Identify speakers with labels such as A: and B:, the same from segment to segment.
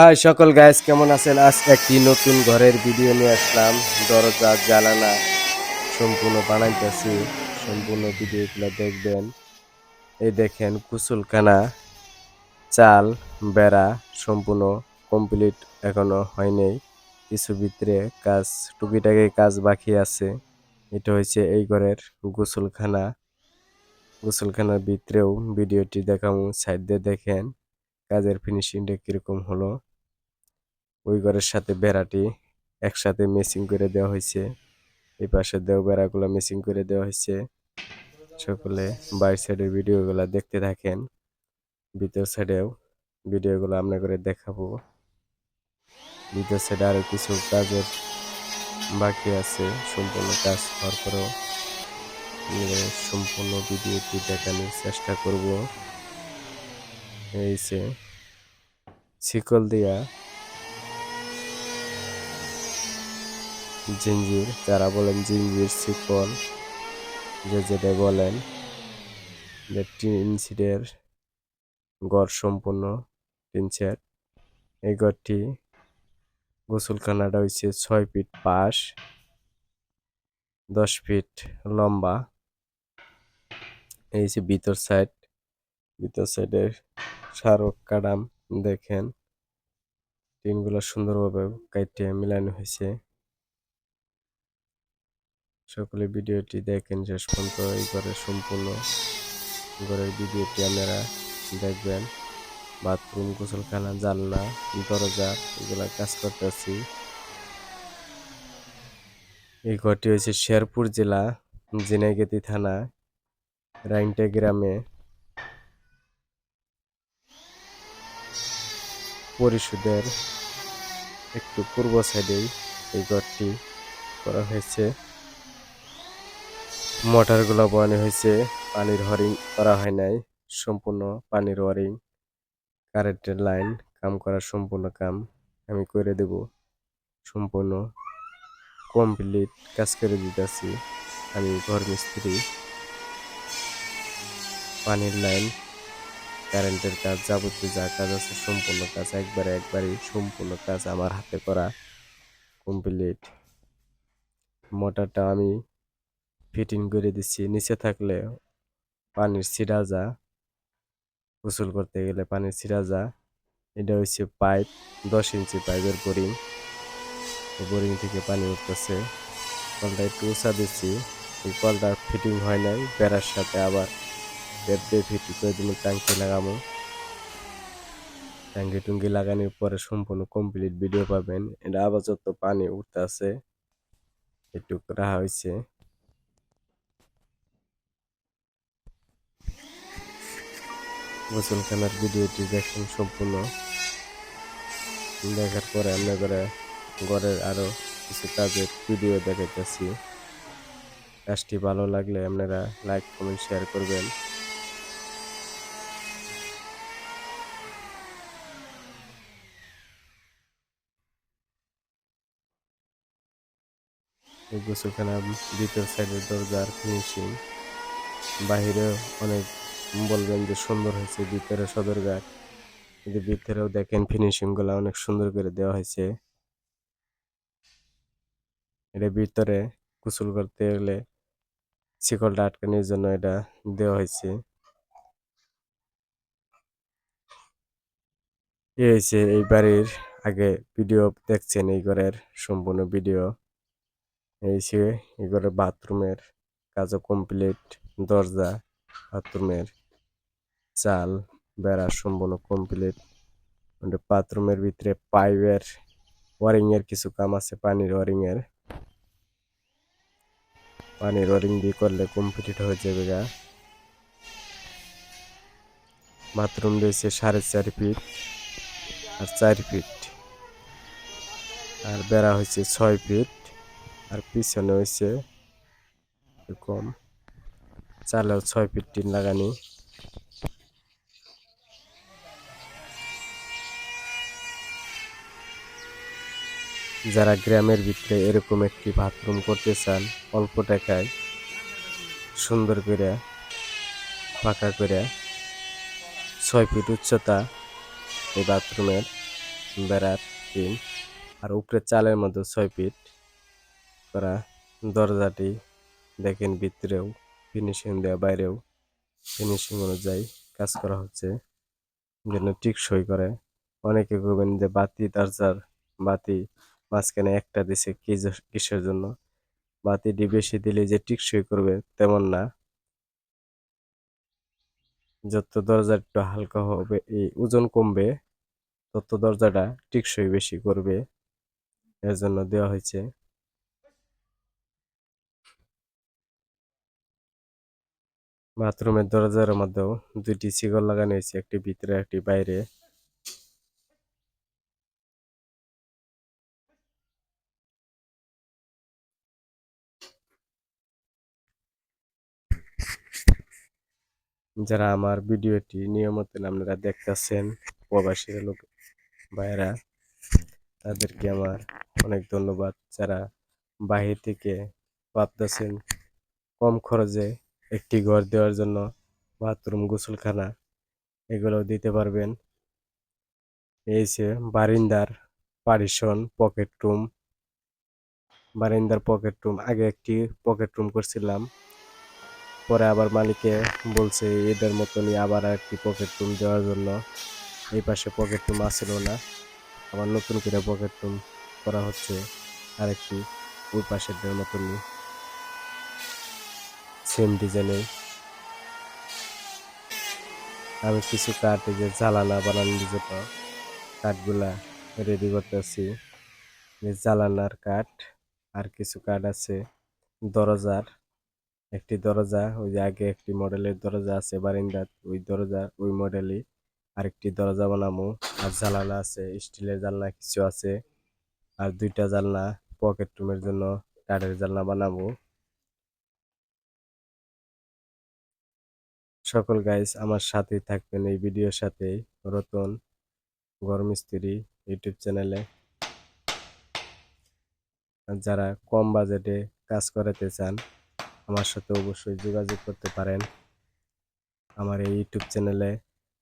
A: High সকল guys কেমন আছেন? আজ একটি নতুন ঘরের ভিডিও নিয়ে আসলাম। দরজা, জানালা সম্পূর্ণ বানাইতেছি। সম্পূর্ণ ভিডিওগুলো দেখবেন। এই দেখেন কুসুলখানা, চাল, বেড়া সম্পূর্ণ কমপ্লিট এখনও হয়নি কিছু ভিতরে কাজ, টুকিটাকি কাজ বাকি আছে। এটা হচ্ছে এই ঘরের গোসলখানা। গোসলখানার ভিতরেও ভিডিওটি দেখাবো সাইড দিয়ে দেখেন। কাজের ফিনিশিংটা কীরকম হলো। ওই ঘরের সাথে বেড়াটি একসাথে মেসিং করে দেওয়া হয়েছে। এই পাশে দেও বেড়াগুলো মেসিং করে দেওয়া হয়েছে। সকলে বাইর সাইডের ভিডিওগুলো দেখতে থাকেন। ভিতর সাইডেও ভিডিওগুলো আমরা করে দেখাবো। ভিতর সাইডে আরও কিছু কাজের বাকি আছে। সম্পূর্ণ কাজ হওয়ার পরেও সম্পূর্ণ ভিডিওটি দেখানোর চেষ্টা করব। এই যে শিকল দিয়া জিঞ্জির, যারা বলেন জিঞ্জির শিকল যে যেটা বলেন যে টিন সিটের গড় সম্পূর্ণ টিন সেট এই গড়টি গোসলখানাটা হচ্ছে ছয় ফিট পাশ, দশ ফিট লম্বা। এই যে ভিতর সাইড, ভিতর সাইডের সারক কাডাম দেখেন। টিনগুলো সুন্দরভাবে কাইটে মিলানো হয়েছে সকলে ভিডিওটি দেখেন শেষ পর্যন্ত এই ঘরের সম্পূর্ণ ঘরের ভিডিওটি আপনারা দেখবেন। বাথরুম গোসলখানা, জানলা, দরজা, এগুলা কাজ করতেছি। এই ঘরটি হয়েছে শেরপুর জেলা, জিনাইগেতি থানা, রাইনটা গ্রামে। পরিষদের একটু পূর্ব সাইডেই এই ঘরটি করা হয়েছে। মোটরগুলো বয়ানো হয়েছে, পানির হরিং করা হয় নাই, সম্পূর্ণ পানির ওয়ারিং। কারেন্টের লাইন, কাম করার সম্পূর্ণ কাম আমি করে দেব। সম্পূর্ণ কমপ্লিট কাজ করে দিতেছি। আমি ঘর মিস্ত্রি। পানির লাইন, কারেন্টের কাজ, যাবতীয় যা কাজ আছে, সম্পূর্ণ কাজ, একবারে একবারই সম্পূর্ণ কাজ আমার হাতে করা কমপ্লিট। মোটরটা আমি ফিটিং করে দিচ্ছি নিচে থাকলে পানির ছিটা যা, গোসল করতে গেলে পানির ছিটা যা। এটা হচ্ছে পাইপ, দশ ইঞ্চি পাইপের বোরিং। বোরিং থেকে পানি উঠতেছে। কলটা একটু উঁচা দিচ্ছি এই কলটা ফিটিং হয় নাই। বেড়ার সাথে আবার পেপ দিয়ে ফিটিং করে দিলে ট্যাঙ্কি লাগাবো ট্যাঙ্কি টুঙ্কি লাগানোর পরে সম্পূর্ণ কমপ্লিট ভিডিও পাবেন। এটা আবার যত পানি উঠতে আছে একটু রাখা হয়েছে গোসলখানার ভিডিওটি দেখুন সম্পূর্ণ। দেখার পরে আমরা করে ঘরের আরও কিছু কাজের ভিডিও দেখাইতেছি। কাজটি ভালো লাগলে আপনারা লাইক কমেন্ট শেয়ার করবেন। এই গোসলখানার ভিতর সাইডের দরজার ফিনিশিং বাহিরে অনেক বলবেন যে সুন্দর হয়েছে ভিতরে সদর সদরঘাট কিন্তু ভিতরেও দেখেন ফিনিশিংগুলা অনেক সুন্দর করে দেওয়া হয়েছে। এটা ভিতরে গোসল করতে গেলে শিকলটা আটকানোর জন্য এটা দেওয়া হয়েছে। এই হয়েছে এই বাড়ির আগে ভিডিও দেখছেন এই ঘরের সম্পূর্ণ ভিডিও এই সে এই ঘরের বাথরুমের কাজও কমপ্লিট দরজা বাথরুমের চাল, বেড়া সম্পূর্ণ কমপ্লিট বাথরুমের ভিতরে পাইপের ওয়ারিং এর কিছু কাম আছে, পানির ওয়ারিং এর। পানির ওয়ারিং দিয়ে করলে কমপ্লিট হয়ে যাবে গা। বাথরুম রয়েছে সাড়ে চার ফিট আর চার ফিট আর বেড়া হয়েছে ছয় ফিট আর পিছনে হয়েছে এরকম। চালেও ছয় ফিট টিন লাগানি। যারা গ্রামের ভিতরে এরকম একটি বাথরুম করতে চান, অল্প টাকায় সুন্দর করে, ফাঁকা করে ছয় ফিট উচ্চতা এই বাথরুমের বেড়ার টিন আর উপরে চালের মধ্যে ছয় ফিট করা দরজাটি দেখেন ভিতরেও ফিনিশিং দেওয়া বাইরেও ফিনিশিং অনুযায়ী কাজ করা হচ্ছে। যেন টিকসই করে। অনেকে বলবেন যে বাতি দরজার বাতি মাঝখানে একটা দিছে কিসের জন্য? বাতিটি বেশি দিলে যে টিকসই করবে তেমন না। যত দরজা একটু হালকা হবে, এই ওজন কমবে, তত দরজাটা টিকসই বেশি করবে। এর জন্য দেওয়া হয়েছে। বাথরুমের দরজার মধ্যেও দুইটি শিকল লাগানো হয়েছে, একটি ভিতরে, একটি বাইরে। যারা আমার ভিডিওটি নিয়মিত আপনারা দেখতেছেন প্রবাসী লোক ভাইরা তাদেরকে আমার অনেক ধন্যবাদ। যারা বাহির থেকে ভাবতেছেন কম খরচে একটি ঘর দেওয়ার জন্য বাথরুম, গোসলখানা, এগুলো দিতে পারবেন। এই যে বারিন্দার পারিশন পকেট রুম বারিন্দার পকেট রুম আগে একটি পকেট রুম করছিলাম। পরে আবার মালিকে বলছে, এদের মতনই আবার একটি পকেট রুম দেওয়ার জন্য। এই পাশে পকেট রুম আসছিল না। আবার নতুন করে পকেট রুম করা হচ্ছে আরেকটি। ওই পাশের মতনই সেম ডিজাইনে আমি কিছু কাঠ যে জ্বালানা বানানোর জন্য কাঠগুলা রেডি করতেছি। জ্বালানার কাঠ আর কিছু কাঠ আছে দরজার। একটি দরজা, ওই যে আগে একটি মডেলের দরজা আছে বারিন্দাত ওই দরজা, ওই মডেলই। আরেকটি দরজা বানাবো আর জানালা আছে, স্টিলের জানলা কিছু আছে। আর দুইটা জানলা, পকেট রুমের জন্য কাঠের জানলা বানাবো সকল গাইস আমার সাথেই থাকবেন এই ভিডিওর সাথে রতন গরমিস্ত্রি ইউটিউব চ্যানেলে যারা কম বাজেটে কাজ করাতে চান আমার সাথে অবশ্যই যোগাযোগ করতে পারেন। আমার এই ইউটিউব চ্যানেলে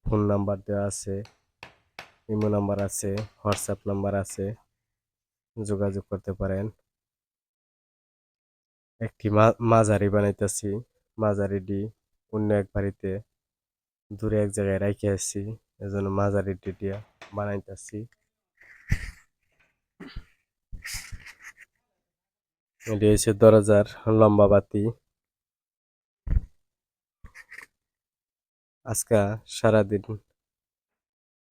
A: ফোন নাম্বার দেওয়া আছে, ইমো নাম্বার আছে, হোয়াটসঅ্যাপ নাম্বার আছে, যোগাযোগ করতে পারেন। একটি মাঝারি বানাইতেছি মাঝারিটি অন্য এক বাড়িতে, দূরে এক জায়গায় রাখে এজন্য মাঝারিটি দিয়া বানাইতেছি। এটি হচ্ছে দরজার লম্বা বাতি। আজকা সারাদিন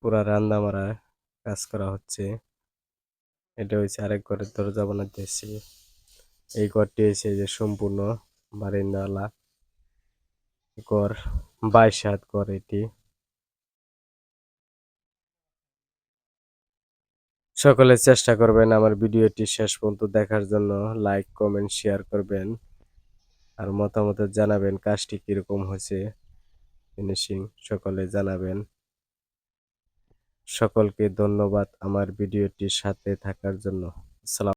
A: পুরা রান্না মারা কাজ করা হচ্ছে। এটা হচ্ছে আরেক ঘরের দরজা বানাইতেছি এই ঘরটি হচ্ছে যে সম্পূর্ণ বারিন্দাওয়ালা ঘর বাইশ হাত ঘর এটি। সকলে চেষ্টা করবেন আমার ভিডিওটি শেষ পর্যন্ত দেখার জন্য লাইক কমেন্ট শেয়ার করবেন। আর মতামত জানাবেন কাজটি কীরকম হয়েছে। ফিনিশিং সকলে জানাবেন। সকলকে ধন্যবাদ আমার ভিডিওটির সাথে থাকার জন্য। আসসালাম